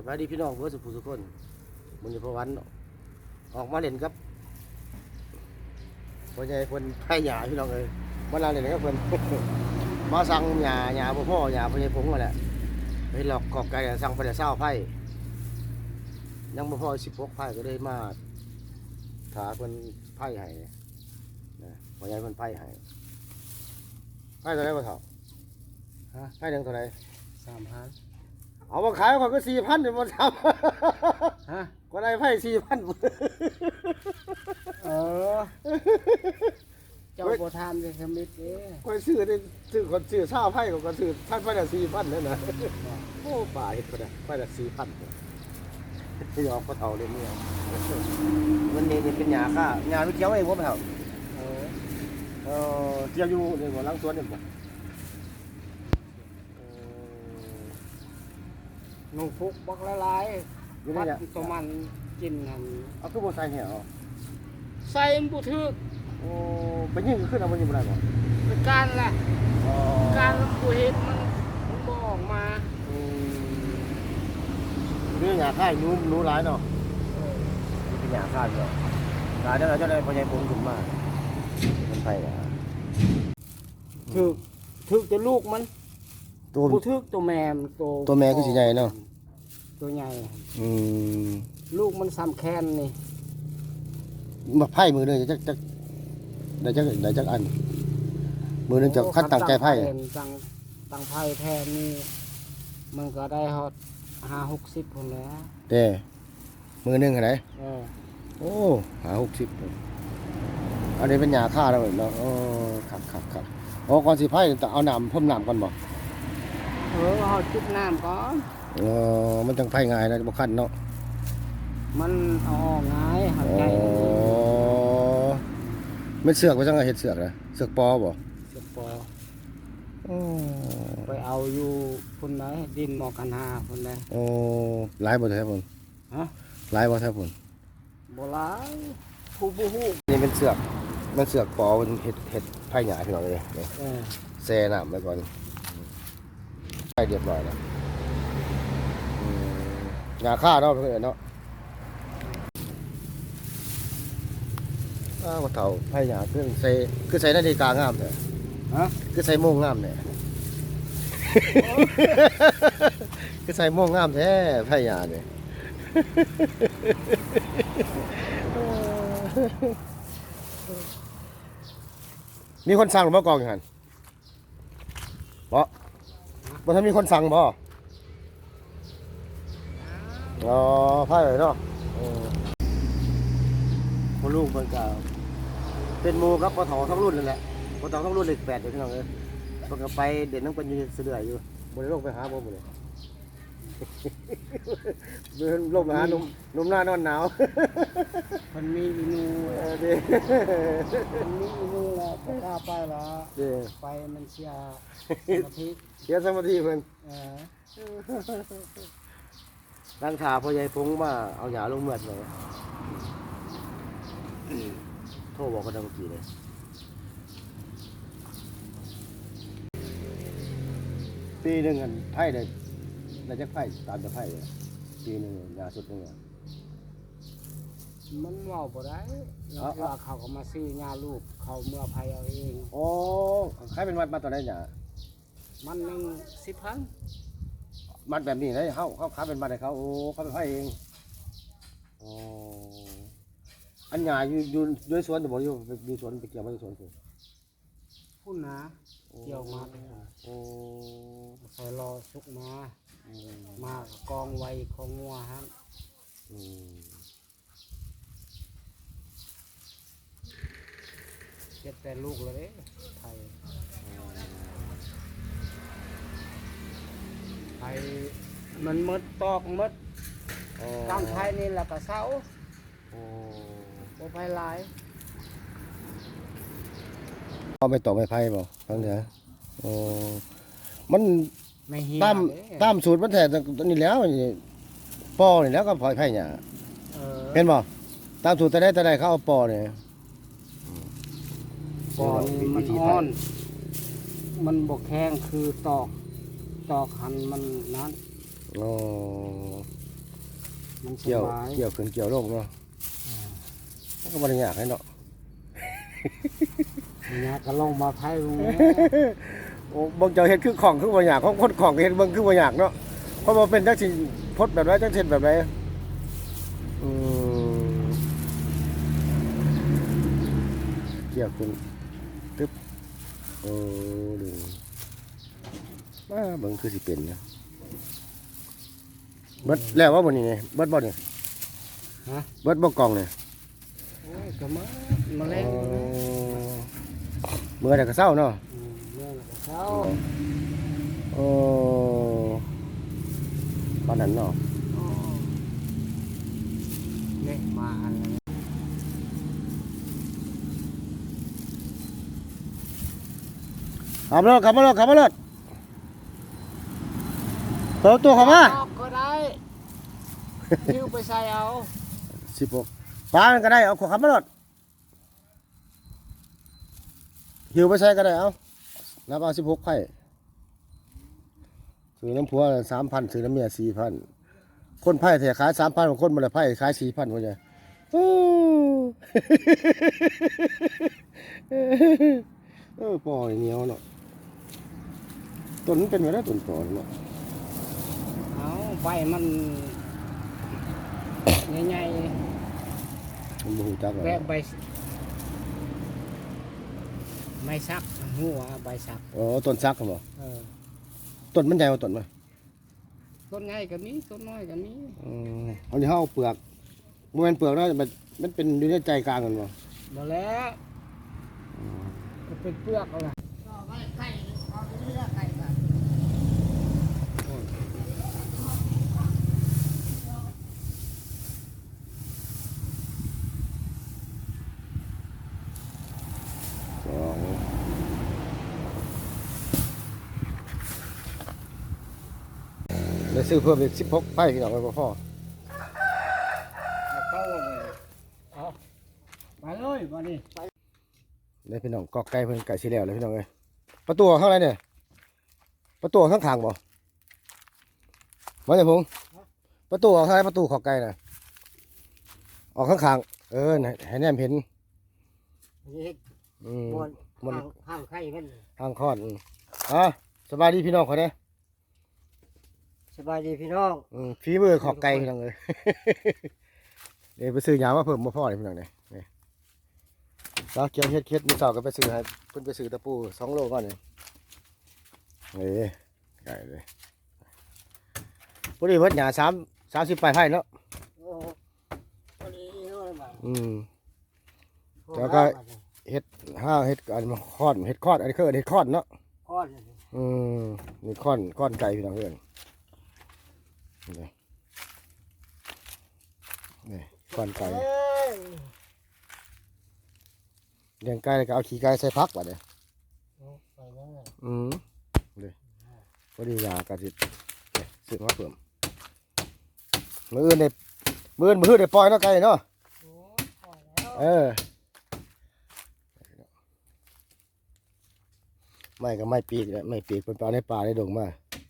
สบายดีพี่น้องเพื่อสุภูสุคนมุนยพวันออกมาเล่นครับพ่อใหญ่เพิ่นไผ่หญ้าพี่น้องเอ้ยมาลาเล่นกับเพิ่นมาสั่งหญ้าหญ้าบ่พ่อหญ้าพ่อใหญ่ผงนั่นแหละไปหลอกกอบไก่สั่งไปแต่เช้าไผ่ยังบ่พอ16ไผ่ก็เลยมาถาเพิ่นไผ่ให้นะพ่อใหญ่เพิ่นไผ่ให้ไผ่เท่าไหร่บ่เฒ่าฮะไผ่เดือนเท่าไหร่สามพัน เอามาขายเขาก็สี่พันเดี๋ยวมาทฮะำก็ได้ไพ่สี่พันเออ เจ้าโบทานจะสมิธเด้ก็ซื้อได้ซื้อคนซื้อเช่าไพ่เขาก็ซื้อท่านไพ่ละสี่พันนั่นนะโอ้ป่าเห็ดก็ได้ไพ่ละสี่พันยอมก็เท่าเลยเนี่ยวันนี้นี่เป็นหยาค่างานไม่เกี่ยวเองวะเปล่าเออเออเกี่ยวอยู่ในหัวหลังสวนนี่ป่ะ หนูฟุกบักละลายอยู่ในพัดเนี่ยตัวมันกินหันเอาคือโบใส่เหี่ยวใส่มันบุทึกโอ้ไปยิงขึ้นเอาไปยิงอะไรบ่เป็นการแหละอ๋อการบุเห็ดมันมันบออกมาอืมนี่หยาค่ายนู้นนู้นร้ายเนาะเออเป็นยาฆ่าอยู่ตายแล้วเราจะได้พยายามขึ้นมามันไปอะถึกถึกจะลูกมัน ตัวบุทึกตัวแม่มันตัวตัวแม่คือสีใหญ่เนาะ ตัวใหญ่ อืมลูกมันซ้ำแคนนี่มาไพ่มือเลยจักจักได้จักได้จักอัน มือหนึงจะขั้นตั้งใจไพ่ตั้งตั้งตั้งไพ่แทนนี่มันก็ได้ฮอดห้าหกสิบคนแล้วเด้มือหนึงไหนเออโอ้หาหกสิบอันนี้เป็นยาฆ่าแล้วเนาะโอ้ครับครับครับโอ้ก่อนสิไพ่ต้องเอาน้ำพ่มน้ำก่อนบ่เออเอาจุดน้ำก่อนเออมันต้องไพ่ง่ายนะบ่คันเนาะมันเอาออกง่ายหัโอ้ใจมันดีมันเสือกไปจังไงเฮ็ดเสือกนะเสือกปอบ่เจ็บปอโอ้ไปเอาอยู่คนไหนดินหมอกันหาคนไหน โอ้หลายบ่แท้พุ่นฮะ หลายบ่แท้พุ่นโบราณผู้บูฮู้นี่เป็นเสือกมันเสือกปอมันเห็ดเห็ดไผ่หยาพี่น้องเลยนี่เออแซ่น้ำไว้ก่อนใส่ เรียบร้อยแล้วอืมหยาฆ่าเนาะเพื่อนเนาะอ้าวเฒ่าไผ่หยาคือใส่คือใส่นาฬิกางามเนี่ยฮะคือใส่โมงงามเนี่ยคือใส่โมงงามแท้ไผ่หยาเนี่ยมีคนสั่งหรือบ่กองอย่างนั้นบ่ บ่ทันมีคนสั่งบ่อ๋อไพ่เนาะเออพ่อลูกมันก็เป็นหมูครับปททั้งรุ่นนั่นแหละปททั้งรุ่นเลขแปดเด้อพี่น้องเลยมันก็ไปเด่นน้ำกันอยู่เสืออยู่บนโลกไปหาบ่มื้อนี้ เดินลงไปหาหนุ่มหนุ่มหน้านอนหนาวมันมีอีนูเออเด้มันมีอีนูแหละบ่กล้าไปละเด้ไปมันเสียสมาธิเสียสมาธิเพิ่นเออร่างถาพ่อใหญ่พงมาเอาหยาลงเมือดเลยโทรบอกกันดังกี่เลยปีหนึ่งอันไพ่ได้ ได้จักไพ่ตามจะไพ่เลยปีหนึ่งยาสุดหนึ่งอะ มันเว้าบ่ได้เอา ว่าเขาก็มาซื้อยาลูกเขาเมื่อภัยเอาเอง โอ้ใครเป็นวัดมาตอนไหนหยามันหนึ่งสิบพันมัดแบบนี้เลยเขาเขาขาเป็นมัดให้เขาโอ้เขาเป็นไพ่เองโอ้อันหยาอยู่อยู่ด้วยสวนแต่บอกอยู่อยู่สวนไปเกี่ยวมาอยู่สวนคือพุ่นนะ เกี่ยวมาเลยโอ้ ใส่รอสุกมาอื มมากกองไว้ของงัวฮะอืมเจ็ดแต่ลูกเลยเด้ไทยไทยมันหมดตอกหมดโอ้ตามไทยนี่แหละก็เสาโอ้บ่ไผหลายเอาไปต่อไม้ไผ่บ่ฟังเถอะโอ้มัน ไม่เฮียตามเด้ตามสูตรมันแท้ตนี่แล้วนี่ปอนี่แล้วก็พลอยไผ่หญ้าเออเห็นบ่ตามสูตรแต่ได้แต่ได้เขาเอาปอนี่ก่อนมันอ่อน มันบกแข้งคือตอก ตอกหันมันนั้นโอ้มันสเกี่ยวบายเกี่ยวขึ้นเกี่ยวลงเนาะมันก็บ่ได้ยากให้เนาะ เนี่ยก็ลงมาไพ่ลุง โอ้เบิ่งเจ้าเฮ็ดคือของคือบ่ยากของคนของก็เฮ็ดเบิ่งคือบ่ยากเนาะเพราะว่าเป็นจังสิพดแบบไรจังเฮ็ดแบบไรอืมเกี่ยวขึ้นตึ๊บโอ้ดึงมาเบิ่งคือสิเป็นเนาะเบิดแล้วว่าบ่นี่นี่เบิดบ่นี่ฮะเบิดบ่กล่องนี่โอ้ยก็มามาเล่นอ๋อเมื่อแต่ก็เศร้าเนาะอืม เนี่ยก็เขาโอ้ตอนนั้นเนาะอ๋อเล่นมาอะไรขับรถขับรถขับรถเปิดประตัวเข้ามาออกก็ได้ยิ้วไปใส่เอาสิบหกป้ามันก็ได้เอาขวขับมารถหิวไปใส่ก็ได้เอา นับเอาสิบหกไผ่ซื้อน้ำผัวสามพันซื้อน้ำเมียสี่พันคนไผ่เสียขายสามพันคนมาเลยไผ่ขายสี่พันคนใหญ่โอ้เออปล่อยเหนียวเนาะต้นมันเป็นไปได้ต้นปล่อยเนาะเอาใบมันใหญ่มันบ่ฮู้จักหรๆอกแวะใบ ไม่ซักหัวใบซักอ๋อต้นซักเหรอเออต้นมันใหญ่กว่าต้นมั้ยต้นใหญ่ก็มีต้นน้อยก็มีอืมเอาที่เฮาเอาเปลือกบ่แม่นเปลือกเนาะมันมันเป็นอยู่ในใจกลางกันบ่บ่แล้วมันเป็นเปลือกเอาล่ะสอง ได้ซื้อเพิ่มอีก16ไผ่พี่น้องไว้บ่พอเข้าเลยเอาไปเลยมานี่ได้พี่น้องกอกไก่เพิ่นไก่สิแล้วเลยพี่น้องเอ้ยประตูข้างในเนี่ยประตูข้างข้างๆบ่ว่าจังพงประตูออกทางไหนประตูขอกไก่น่ะออกข้างข้างๆเออให้ให้แนมเห็นอืมมันห้างไข่มันทางคอนอืมอะสบายดีพี่น้องเขาเด้ สบายดีพี่น้องอืมฝีมือขอกไก่พี่น้องเลยเดี๋ยวไปซื้อยามาเพิ่มมาพ่อเลยพี่น้องเนี่ยนี่สาวเกียวเฮ็ดเฮ็ดมีสาวก็ไปซื้อให้เพิ่นไปซื้อตะปูสองโลก่อนนี่นี่ไก่เลยพอดีเพิ่นหยาสามสามสิบปลายไผ่เนาะโอ้พอดีเนาะมาอืม แล้วก็ห้าเฮ็ดอันมาคอนเฮ็ดคอนอันนี้คือเฮ็ดคอนเนาะก้อนอืมนี่คอนคอนไก่พี่น้องเพื่อน นี่นี่คอนไก่เอ้ยเลี้ยงไก่แล้วก็เอาขี้ไก่ใส่พักว่ะเด้เอาไปแล้วไงอืมเลยพอดียากระสิเนี่ยซื้อมาเพิ่มมืออื่นได้มืออื่นมือได้ปล่อยเนาะไก่เนาะโอ้ยพอแล้วเออไม่ก็ไม่ปีกแหละไม่ปีกเป็นปลาในป่าในดงมา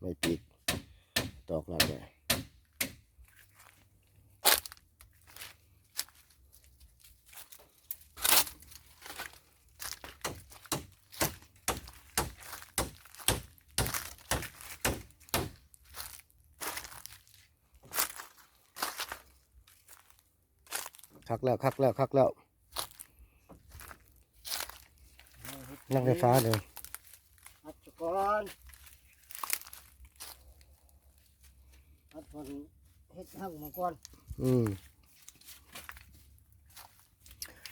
ไม่ปีกตอกหลักเลย คักแล้วคักแล้วคักแล้วนั่งไฟฟ้าเลยอัดจุก่อนอัดคนเฮ็ดหั่งมาก่อนอืม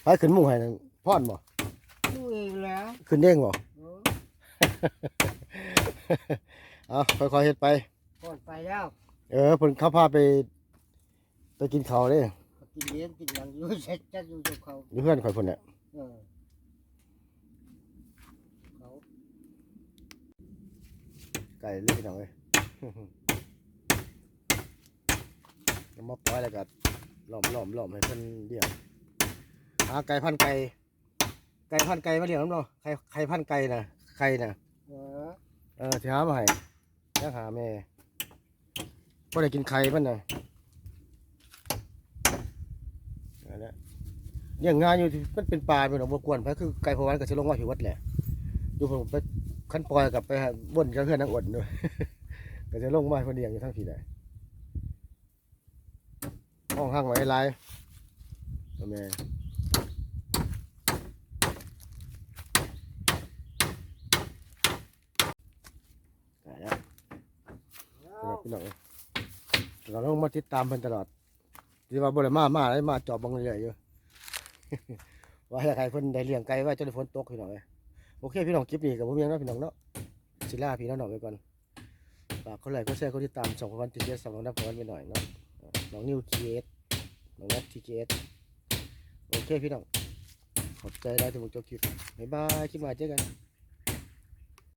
ไปขึ้นหมู่ให้นั่นพ่อนบ่ดูเองแล้วขึ้นเด้งบ่เออเอาค่อยๆเฮ็ดไปก่อนไปแล้ว เออเพิ่นเขาพาไป ไปกินข้าวเด้ ก็กินเลี้ยงกินหยังอยู่เสร็จจะอยู่กับเขาอยู่เพื่อนข่อยพุ่นน่ะเออเขาไก่เล็กน้องเอ้ย แล้วมาปล่อยแล้วก็ล้อมล้อมล้อมให้เพิ่นเลี้ยงหาไก่พันธุ์ไก่ ไก่พันธุ์ไก่มาเลี้ยงนำเนาะไข่ไข่พันธุ์ไก่น่ะไข่น่ะเออเออสิหามาให้ยังหาแม่บ่ได้กินไข่มันน่ะ เลี้ยงงานอยู่ที่มันเป็นป่าเป็นหนองบัวกวนไปคือไก่พะวันก็สิลงมาผิววัดแหละอยู่ผมไปขั้นปล่อยกับไปบ่นกับเพื่อนนางอดด้วยก็จะลงมาเพิ่นเลี้ยงอยู่ทั้งที่ใดห้องห้างไว้หลายตัวแม่ได้แล้วพี่น้องเราต้องมาติดตามเพิ่นตลอดที่ว่าบ่ได้มามาได้มาจอบบังเรื่อย ๆอยู่ว่าให้ใครเพิ่นได้เลี้ยงไก่ไว้จนได้ฝนตกพี่น้องเอ้ยโอเคพี่น้องคลิปนี้กับผมยังนะพี่น้องเนาะสิลาพี่น้องหน่อยไปก่อนฝากคนไลค์กดแชร์กดติดตามสองพันติดเชื้อสองนับพันไปหน่อยเนาะน้องนิวคีเอสน้องนัททีเคเอสโอเคพี่น้องขอบใจได้ที่ผมจบคลิปบ๊ายบายคลิปหน้าเจอกัน